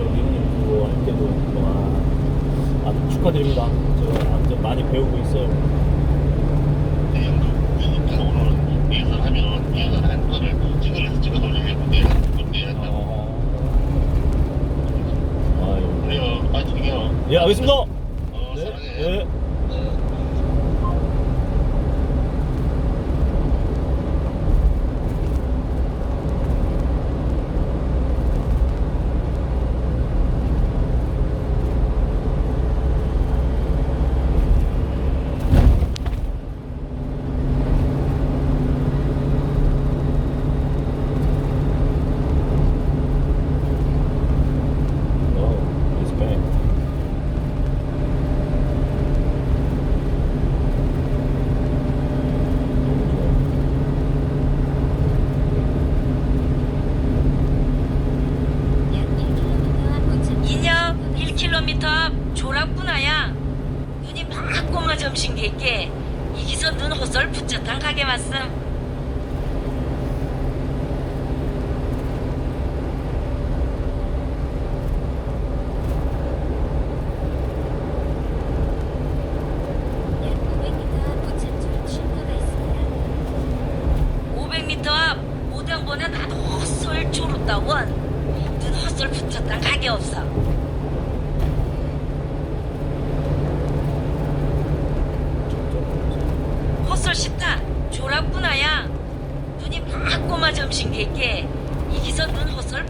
저 미용님 그거 할 때도 와, 아, 아주 축하드립니다. 저 아무튼 많이 배우고 있어요. 어. 예, 알겠습니다. 어, 네, 예. 1km 앞 조락분하야. 눈이 막 꼬마 점심 객게 이기서 눈 헛설 붙였단 가게 왔음. 약 500m 앞 오당번에 나도 헛설 졸었다 원 눈 헛설 붙였단 가게 없어 헛설 씻다 조락분하야. 눈이 막 꼬마 점심 객게. 이기서 눈 헛설